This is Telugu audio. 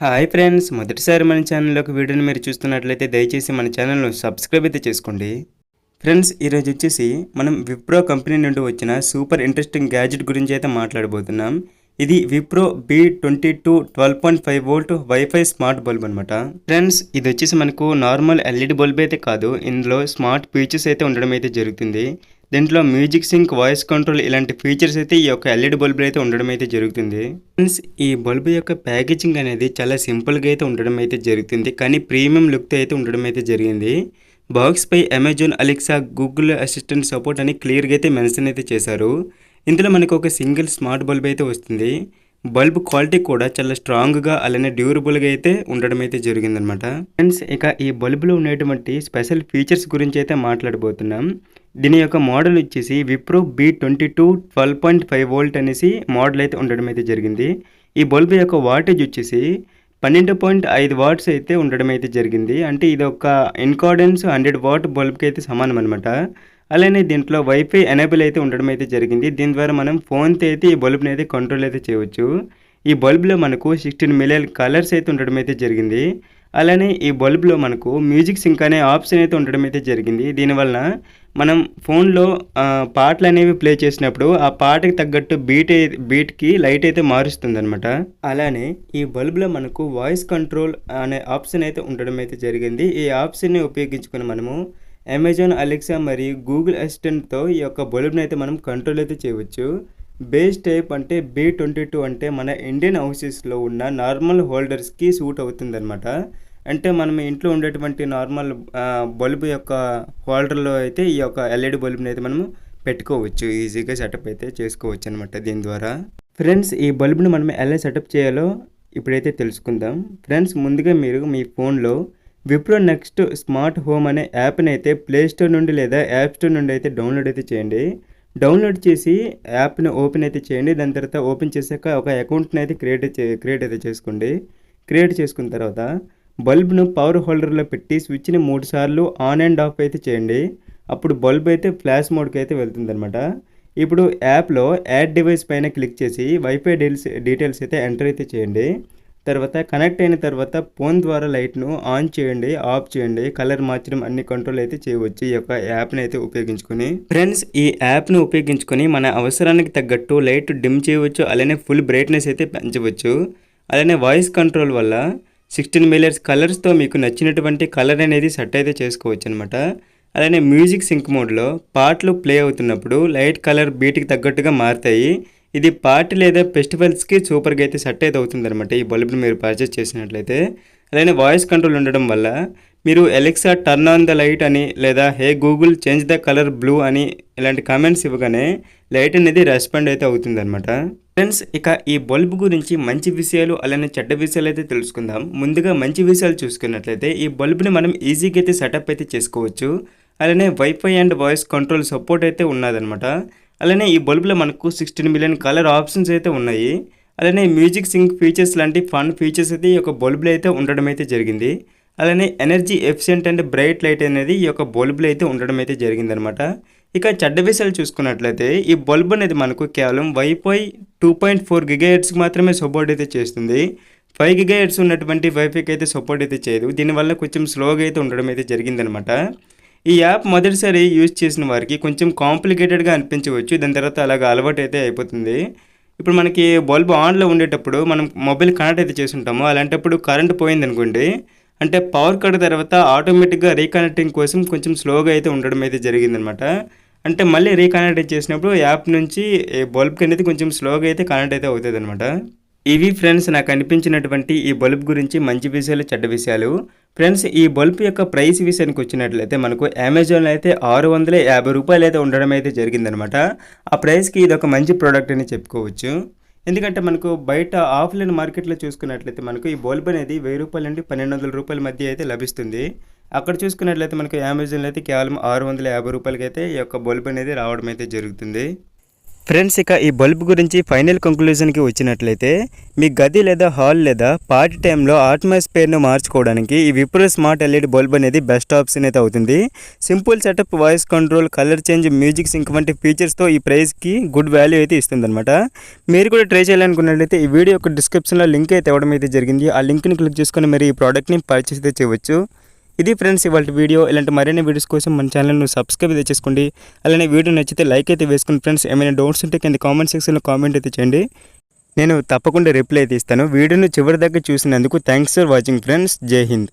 హాయ్ ఫ్రెండ్స్ మొదటిసారి మన ఛానల్లోకి వీడియోని మీరు చూస్తున్నట్లయితే దయచేసి మన ఛానల్ను సబ్స్క్రైబ్ అయితే చేసుకోండి. ఫ్రెండ్స్ ఈరోజు వచ్చేసి మనం విప్రో కంపెనీ నుండి వచ్చిన సూపర్ ఇంట్రెస్టింగ్ గ్యాజెట్ గురించి అయితే మాట్లాడబోతున్నాం. ఇది Wipro B twenty two twelve point five volt wifi smart bulb అనమాట ఫ్రెండ్స్ ఇది వచ్చేసి మనకు నార్మల్ ఎల్ఈడి బల్బ్ అయితే కాదు ఇందులో స్మార్ట్ ఫీచర్స్ అయితే ఉండడం అయితే జరుగుతుంది. దీంట్లో మ్యూజిక్ సింక్ వాయిస్ కంట్రోల్ ఇలాంటి ఫీచర్స్ అయితే ఈ యొక్క ఎల్ఈడి బల్బులు అయితే ఉండడం అయితే జరుగుతుంది. ఫ్రెండ్స్ ఈ బల్బు యొక్క ప్యాకేజింగ్ అనేది చాలా సింపుల్గా అయితే ఉండడం అయితే జరుగుతుంది. కానీ ప్రీమియం లుక్తో అయితే ఉండడం అయితే జరిగింది. బాక్స్ పై Amazon Alexa Google assistant support అని క్లియర్గా అయితే మెన్షన్ అయితే చేశారు. ఇందులో మనకు ఒక సింగిల్ స్మార్ట్ బల్బ్ అయితే వస్తుంది. బల్బ్ క్వాలిటీ కూడా చాలా స్ట్రాంగ్గా అలానే డ్యూరబుల్గా అయితే ఉండడం అయితే జరిగిందనమాట ఫ్రెండ్స్ ఇక ఈ బల్బులో ఉండేటువంటి స్పెషల్ ఫీచర్స్ గురించి అయితే మాట్లాడబోతున్నాం. దీని యొక్క మోడల్ వచ్చేసి Wipro B twenty two twelve point five volt అనేసి మోడల్ అయితే ఉండడం అయితే జరిగింది. ఈ బల్బ్ యొక్క వాటేజ్ వచ్చేసి పన్నెండు పాయింట్ ఐదు వాట్స్ అయితే ఉండడం అయితే జరిగింది. అంటే ఇది ఒక ఇన్కార్డెన్స్ హండ్రెడ్ వాట్ బల్బ్కి అయితే సమానం అనమాట అలానే దీంట్లో వైఫై ఎనేబుల్ అయితే ఉండడం అయితే జరిగింది. దీని ద్వారా మనం ఫోన్తో అయితే ఈ బల్బ్ని అయితే కంట్రోల్ అయితే చేయవచ్చు. ఈ బల్బ్లో మనకు సిక్స్టీన్ మిలియన్ కలర్స్ అయితే ఉండడం అయితే జరిగింది. అలానే ఈ బల్బ్లో మనకు మ్యూజిక్ సింక్ అనే ఆప్షన్ అయితే ఉండడం అయితే జరిగింది. దీనివల్ల మనం ఫోన్లో పాటలు అనేవి ప్లే చేసినప్పుడు ఆ పాటకి తగ్గట్టు బీట్ బీట్కి లైట్ అయితే మారుస్తుంది అనమాట అలానే ఈ బల్బ్లో మనకు వాయిస్ కంట్రోల్ అనే ఆప్షన్ అయితే ఉండడం అయితే జరిగింది. ఈ ఆప్షన్ని ఉపయోగించుకుని మనము అమెజాన్ అలెక్సా మరియు గూగుల్ అసిస్టెంట్తో ఈ యొక్క బల్బ్ని అయితే మనం కంట్రోల్ అయితే చేయవచ్చు. బేస్ టైప్ అంటే బీ ట్వంటీ టూ అంటే మన ఇండియన్ హౌసెస్లో ఉన్న నార్మల్ హోల్డర్స్కి సూట్ అవుతుందన్నమాట. అంటే మనం ఇంట్లో ఉండేటువంటి నార్మల్ బల్బు యొక్క హోల్డర్లో అయితే ఈ యొక్క ఎల్ఈడి బల్బుని అయితే మనము పెట్టుకోవచ్చు. ఈజీగా సెటప్ అయితే చేసుకోవచ్చు అనమాట దీని ద్వారా. ఫ్రెండ్స్ ఈ బల్బుని మనం ఎలా సెటప్ చేయాలో ఇప్పుడైతే తెలుసుకుందాం. ఫ్రెండ్స్ ముందుగా మీరు మీ ఫోన్లో విప్రో నెక్స్ట్ స్మార్ట్ హోమ్ అనే యాప్ని అయితే ప్లేస్టోర్ నుండి లేదా యాప్ స్టోర్ నుండి అయితే డౌన్లోడ్ అయితే చేయండి. డౌన్లోడ్ చేసి యాప్ని ఓపెన్ అయితే చేయండి. దాని తర్వాత ఓపెన్ చేశాక ఒక అకౌంట్ని అయితే క్రియేట్ చే క్రియేట్ అయితే చేసుకోండి. క్రియేట్ చేసుకున్న తర్వాత బల్బ్ను పవర్ హోల్డర్లో పెట్టి స్విచ్ని మూడు సార్లు ఆన్ అండ్ ఆఫ్ అయితే చేయండి. అప్పుడు బల్బ్ అయితే ఫ్లాష్ మోడ్కి అయితే వెళ్తుందనమాట ఇప్పుడు యాప్లో యాడ్ డివైస్ పైన క్లిక్ చేసి వైఫై డీల్స్ డీటెయిల్స్ అయితే ఎంటర్ అయితే చేయండి. తర్వాత కనెక్ట్ అయిన తర్వాత ఫోన్ ద్వారా లైట్ను ఆన్ చేయండి ఆఫ్ చేయండి కలర్ మార్చడం అన్ని కంట్రోల్ అయితే చేయవచ్చు ఈ యొక్క యాప్ని అయితే ఉపయోగించుకొని. ఫ్రెండ్స్ ఈ యాప్ను ఉపయోగించుకొని మన అవసరానికి తగ్గట్టు లైట్ డిమ్ చేయవచ్చు అలానే ఫుల్ బ్రైట్నెస్ అయితే పెంచవచ్చు. అలానే వాయిస్ కంట్రోల్ వల్ల సిక్స్టీన్ మిలియర్స్ కలర్స్తో మీకు నచ్చినటువంటి కలర్ అనేది సెట్ అయితే చేసుకోవచ్చు అనమాట అలానే మ్యూజిక్ సింక్ మోడ్లో పాటలు ప్లే అవుతున్నప్పుడు లైట్ కలర్ బీట్కి తగ్గట్టుగా మారుతాయి. ఇది పార్టీ లేదా ఫెస్టివల్స్కి సూపర్గా అయితే సెట్ అయితే అవుతుంది అనమాట ఈ బల్బ్ని మీరు పర్చేస్ చేసినట్లయితే. అలానే వాయిస్ కంట్రోల్ ఉండడం వల్ల మీరు Alexa turn on the light అని లేదా hey Google change the colour blue అని ఇలాంటి కామెంట్స్ ఇవ్వగానే లైట్ అనేది రెస్పాండ్ అయితే అవుతుంది ఫ్రెండ్స్ ఇక ఈ బల్బ్ గురించి మంచి విషయాలు అలానే చెడ్డ విషయాలు అయితే తెలుసుకుందాం. ముందుగా మంచి విషయాలు చూసుకున్నట్లయితే ఈ బల్బ్ని మనం ఈజీగా అయితే సెటప్ అయితే చేసుకోవచ్చు. అలానే wifi and voice control support అయితే ఉన్నదన్నమాట. అలానే ఈ బల్బ్లో మనకు సిక్స్టీన్ మిలియన్ కలర్ ఆప్షన్స్ అయితే ఉన్నాయి. అలానే మ్యూజిక్ సింక్ ఫీచర్స్ లాంటి ఫన్ ఫీచర్స్ అయితే ఈ యొక్క బల్బ్లో అయితే ఉండడం అయితే జరిగింది. అలానే energy efficient and bright light అనేది ఈ యొక్క బల్బ్లో అయితే ఉండడం అయితే జరిగిందనమాట ఇక చెడ్డ విషయాలు చూసుకున్నట్లయితే ఈ బల్బ్ అనేది మనకు కేవలం వైఫై టూ పాయింట్ ఫోర్ గిగాహెడ్స్కి మాత్రమే సపోర్ట్ అయితే చేస్తుంది. ఫైవ్ గిగాహెడ్స్ ఉన్నటువంటి వైఫైకి అయితే సపోర్ట్ అయితే చేయదు. దీనివల్ల కొంచెం స్లోగా అయితే ఉండడం అయితే జరిగిందనమాట. ఈ యాప్ మొదటిసారి యూజ్ చేసిన వారికి కొంచెం కాంప్లికేటెడ్గా అనిపించవచ్చు. దాని తర్వాత అలాగ అలవాటు అయితే అయిపోతుంది. ఇప్పుడు మనకి బల్బ్ ఆన్లో ఉండేటప్పుడు మనం మొబైల్ కనెక్ట్ అయితే చేసి అలాంటప్పుడు కరెంట్ పోయింది అనుకోండి అంటే పవర్ కట్ తర్వాత ఆటోమేటిక్గా రీకనెక్టింగ్ కోసం కొంచెం స్లోగా అయితే ఉండడం అయితే జరిగిందనమాట అంటే మళ్ళీ రీకనెక్ట్ చేసినప్పుడు యాప్ నుంచి బల్బ్కి అనేది కొంచెం స్లోగా అయితే కనెక్ట్ అయితే అవుతుంది అనమాట ఇవి ఫ్రెండ్స్ నాకు అనిపించినటువంటి ఈ బల్బ్ గురించి మంచి విషయాలు చెడ్డ విషయాలు. ఫ్రెండ్స్ ఈ బల్బ్ యొక్క ప్రైస్ విషయానికి వచ్చినట్లయితే మనకు అమెజాన్లో అయితే ఆరు వందల యాభై రూపాయలు అయితే ఉండడం అయితే జరిగిందనమాట ఆ ప్రైస్కి ఇది ఒక మంచి ప్రోడక్ట్ అని చెప్పుకోవచ్చు. ఎందుకంటే మనకు బయట ఆఫ్లైన్ మార్కెట్లో చూసుకున్నట్లయితే మనకు ఈ బల్బ్ అనేది వెయ్యి రూపాయల నుండి పన్నెండు వందల రూపాయల మధ్య అయితే లభిస్తుంది. అక్కడ చూసుకున్నట్లయితే మనకు అమెజాన్లో అయితే కేవలం ఆరు వందల యాభై రూపాయలకి అయితే ఈ యొక్క బల్బ్ అనేది రావడం అయితే జరుగుతుంది. ఫ్రెండ్స్ ఇక ఈ బల్బ్ గురించి ఫైనల్ కంక్లూజన్కి వచ్చినట్లయితే మీ గది లేదా హాల్ లేదా పార్టీ టైంలో ఆట్మాస్ఫియర్ను మార్చుకోవడానికి ఈ విప్రో స్మార్ట్ ఎల్ఈడి బల్బ్ అనేది బెస్ట్ ఆప్షన్ అయితే అవుతుంది. Simple setup voice control colour change music sync వంటి ఫీచర్స్తో ఈ ప్రైస్కి గుడ్ వాల్యూ అయితే ఇస్తుందన్నమాట. మీరు కూడా ట్రై చేయాలనుకున్నట్లయితే ఈ వీడియో యొక్క డిస్క్రిప్షన్లో లింక్ అయితే ఇవ్వడం అయితే జరిగింది. ఆ లింక్ని క్లిక్ చేసుకొని మీరు ఈ ప్రోడక్ట్ని పర్చేస్ అయితే చేయవచ్చు. ఇది ఫ్రెండ్స్ ఇవాళ వీడియో. ఇలాంటి మరిన్ని వీడియోస్ కోసం మన ఛానల్ను సబ్స్క్రైబ్ అయితే చేసుకోండి. అలానే వీడియో నచ్చితే లైక్ అయితే వేసుకోండి ఫ్రెండ్స్ ఏమైనా డౌట్స్ ఉంటే కింద కామెంట్ సెక్షన్లో కామెంట్ అయితే చేయండి. నేను తప్పకుండా రిప్లై అయితే ఇస్తాను. వీడియోను చివరి దాకా చూసినందుకు థ్యాంక్స్ ఫర్ వాచింగ్ ఫ్రెండ్స్. జై హింద్.